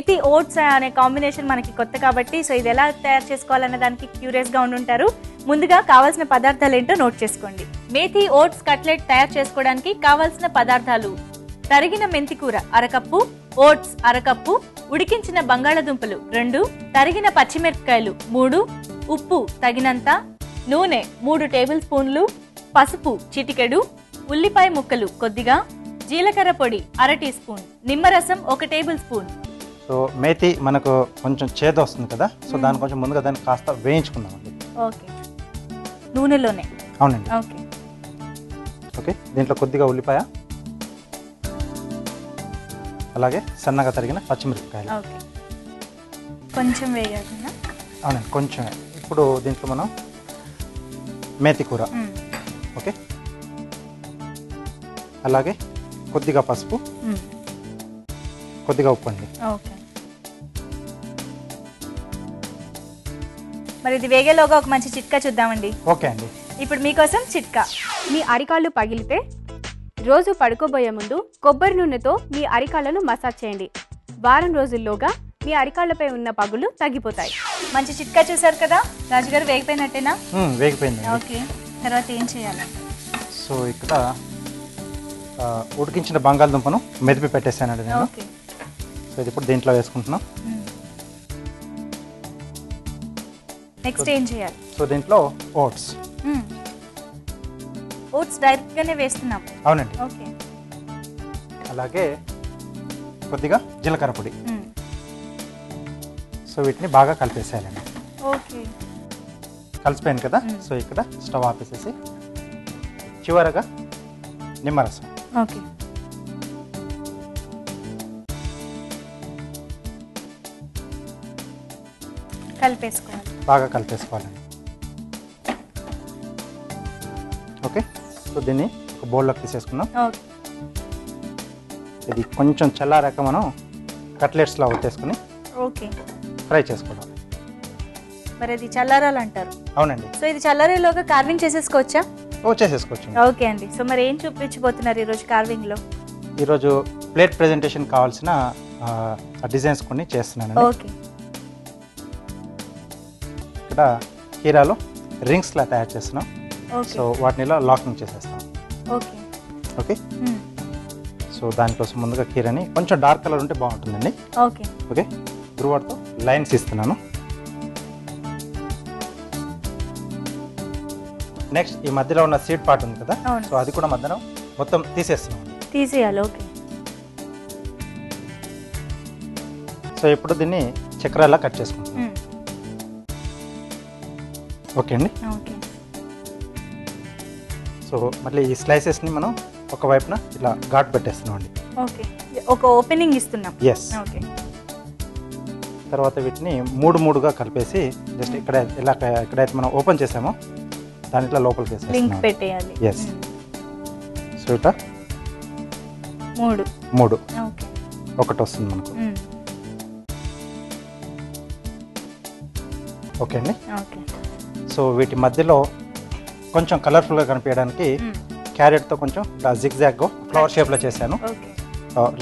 Methi oats అనే combination మనకి కొత్త కాబట్టి సో ఇది ఎలా తయారు చేసుకోవాలన్న దానికి క్యూరియస్గా ఉండుంటారు. ముందుగా కావాల్సిన పదార్థాలు ఏంటో నోట్ చేసుకోండి. మేతి ఓట్స్ కట్లెట్ తయారు చేసుకోవడానికి కావాల్సిన పదార్థాలు తరిగిన మెంతికూర అరకప్పు ఓట్స్ అరకప్పు ఉడికించిన బంగాళదుంపలు రెండు తరిగిన పచ్చిమిరపకాయలు మూడు ఉప్పు తగినంత నూనె మూడు టేబుల్ స్పూన్లు పసుపు చిటికెడు ఉల్లిపాయ ముక్కలు కొద్దిగా జీలకర్ర పొడి అర టీ స్పూన్ నిమ్మరసం ఒక టేబుల్ స్పూన్ సో మేతి మనకు కొంచెం చేదు వస్తుంది కదా సో దాని కొంచెం ముందుగా దాన్ని కాస్త వేయించుకుందామండి ఓకే. నూనెలోనే? అవునండి. ఓకే. ఓకే దీంట్లో కొద్దిగా ఉల్లిపాయ అలాగే సన్నగా తరిగిన పచ్చిమిరపకాయలు. ఓకే. కొంచెం వేయాలన్నా అవునండి కొంచెం ఇప్పుడు దీంట్లో మనం మేతి కూర. ఓకే. అలాగే కొద్దిగా పసుపు. కొద్దిగా ఉప్పు అండి. ఓకే. మరి ఇది వేగేలోగా ఒక మంచి చిట్కా చూద్దామండి. ఓకే అండి. ఇప్పుడు మీకోసం చిట్కా. మీ అరికాళ్ళు పగిలితే రోజు పడుకోబోయే ముందు కొబ్బరి నూనెతో మీ అరికాళ్ళను మసాజ్ చేయండి. వారం రోజుల్లోగా మీ అరికాళ్ళపై ఉన్న పగులు తగ్గిపోతాయి. మంచి చిట్కా చూసారు కదా? రాజుగారు వేగిపోయినట్టేనా? మ్మ్, వేగిపోయిందండి ఓకే. తర్వాత ఏం చేయాలి? సో ఇక్కడ ఆ, ఉడికించిన బంగాళదుంపను మెదిపి పెట్టేశానండి నేను. ఓకే. సో ఇది ఇప్పుడు దీంట్లో వేసుకుంటున్నాం. నెక్స్ట్ ఏం చేయాలి? సో దీంట్లో ఓట్స్. ఓట్స్ డైరెక్ట్ గానే వేస్తున్నాం. అవునండి. ఓకే. అలాగే కొద్దిగా జీలకర్ర పొడి. సో వీటిని బాగా కలిపేసేయాలండి. ఓకే. కలిసిపోయాను కదా. సో ఇక్కడ స్టవ్ ఆపేసేసి చివరగా నిమ్మరసం. ఓకే. కలిపేసుకోవాలి. బాగా కలిపేసుకోవాలండి ఓకే? సో దీన్ని ఒక బౌల్లోకి తీసేసుకుందాం. ఇది కొంచెం చల్లారాక మనం కట్లెట్స్లా వచ్చేసుకుని ఓకే. ఫ్రై చేసుకోవడం మరి అది చల్లారాలంటారు? అవునండి. సో ఇది చల్లారేలోగా కార్వింగ్ చేసేసుకోవచ్చా? ఓ చేసేసుకోవచ్చు ఓకే అండి. సో మరి ఏం చూపించబోతున్నారు ఈరోజు కార్వింగ్లో ఈరోజు ప్లేట్ ప్రెజెంటేషన్ కావాల్సిన డిజైన్స్ కొన్ని చేస్తున్నానండి. ఓకే. ఇక్కడ హీరాలో రింగ్స్లా తయారు చేస్తున్నాం. సో వాటిని ఇలా లాకింగ్ చేసేస్తాం. ఓకే. సో దానికోసం ముందుగా కీరని కొంచెం డార్క్ కలర్ ఉంటే బాగుంటుందండి. ఓకే. ఓకే? గ్రూవర్తో లైన్స్ ఇస్తున్నాను. నెక్స్ట్ ఈ మధ్యలో ఉన్న సీడ్ పార్ట్ ఉంది కదా. సో అది కూడా మధ్యలో మొత్తం తీసేస్తున్నాం. తీసేయాలి ఓకే. సో ఇప్పుడు దీన్ని చక్రాలా కట్ చేసుకుంటాం. ఓకే అండి. ఓకే. సో మళ్ళీ ఈ స్లైసెస్ని మనం ఒక వైపున ఇలా ఘాట్ పెట్టేస్తున్నాం అండి ఓకే. ఒక ఓపెనింగ్ ఇస్తున్నాం. Yes okay. తర్వాత వీటిని మూడు మూడుగా కలిపేసి జస్ట్ ఇక్కడ ఇలా ఎక్కడైతే మనం ఓపెన్ చేసామో దాని ఇట్లా లోపలికి లింక్ పెట్టేయాలి. Yes. సో ఇట్లా మూడు. మూడు. ఓకే. ఒకటి వస్తుంది మనకు. మ్మ్. ఓకే అండి. ఓకే. సో వీటి మధ్యలో కొంచెం కలర్ఫుల్గా కనిపించడానికి. క్యారెట్తో కొంచెం ఇట్లా జిగ్జాగ్ ఫ్లవర్ షేప్లో చేశాను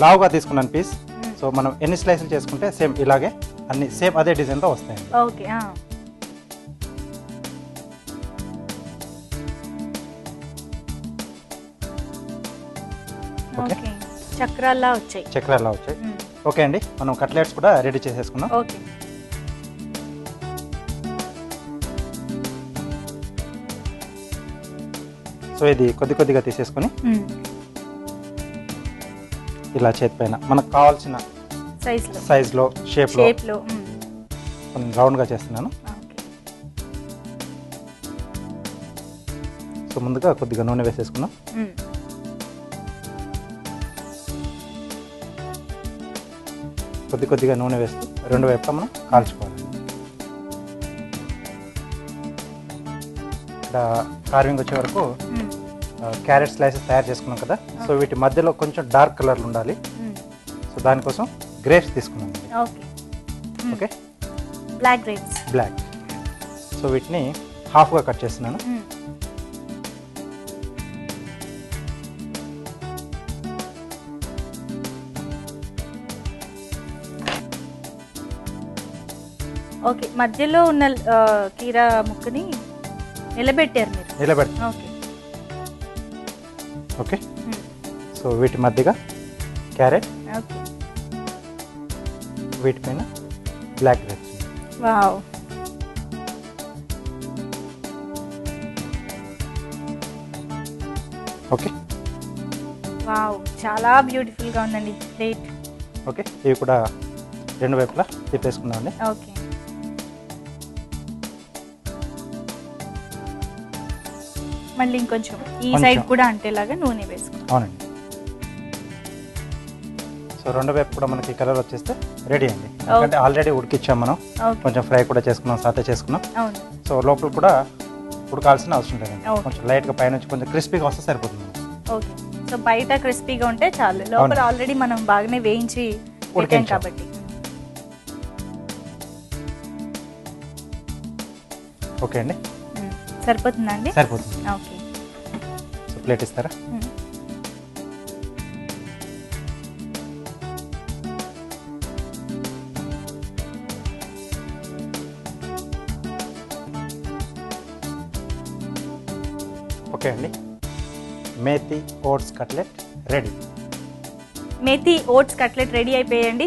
లావుగా తీసుకున్నాను పీస్. సో మనం ఎన్ని స్లైసులు చేసుకుంటే సేమ్ ఇలాగే అన్ని సేమ్ అదే డిజైన్తో వస్తాయండి ఓకే. ఓకే. చక్రాల్లా వచ్చాయి చక్రాలా వచ్చాయి. ఓకే అండి మనం కట్లెట్స్ కూడా రెడీ చేసేసుకున్నాం ఓకే సో ఇది కొద్ది కొద్దిగా తీసేసుకొని. ఇలా చేతి పైన మనకు కావాల్సిన సైజులో షేప్లో. కొంచెం రౌండ్గా చేస్తున్నాను సో ముందుగా కొద్దిగా నూనె వేసేసుకున్నాం. కొద్ది కొద్దిగా నూనె వేస్తూ రెండు వైపులా మనం కాల్చుకోవాలి ఇక్కడ కార్వింగ్ వచ్చే వరకు. క్యారెట్ స్లైసెస్ తయారు చేసుకున్నాం కదా. సో వీటి మధ్యలో కొంచెం డార్క్ కలర్లు ఉండాలి. సో దానికోసం గ్రేప్స్ తీసుకున్నాం. Okay. Black grapes black so వీటిని హాఫ్గా కట్ చేస్తున్నాను. ఓకే. మధ్యలో ఉన్న కీరా ముక్కని నిలబెట్టారు మీరు. ఓకే. ఓకే. సో వీటి మధ్యగా క్యారెట్ ఓకే. వీటిపైన black grapes wow. Okay. Wow చాలా బ్యూటిఫుల్గా ఉందండి ప్లేట్. ఓకే. ఇవి కూడా రెండు వైపులా తిప్పేసుకున్నామండి ఓకే. మళ్ళీ ఇంకొంచెం ఈ. సైడ్ కూడా అంటేలాగా నూనె వేసుకో అవునండి. సో రెండు వైపు కూడా మనకి కలర్ వచ్చేస్తే రెడీ అండి. ఎందుకంటే ఆల్రెడీ ఉడికిచ్చాం మనం. కొంచెం ఫ్రై కూడా చేసుకున్నాం సాతే చేసుకున్నాం. అవును. సో లోపల కూడా ఉడకాల్సిన అవసరం లేదండి. కొంచెం లైట్గా పైనుంచి కొంచెం క్రిస్పీగా వస్తే సరిపోతుంది. ఓకే. సో బయట క్రిస్పీగా ఉంటే చాలు. లోపల. ఆల్రెడీ మనం బాగానే వేయించి ఉడికించాం. కాబట్టి. ఓకే అండి. మ్మ్. సరిపోతుందా. ఓకే. సో ప్లేట్ ఇస్తారా. ఓకే అండి. Methi oats cutlet ready. Methi oats cutlet ready అయిపోయాయండి.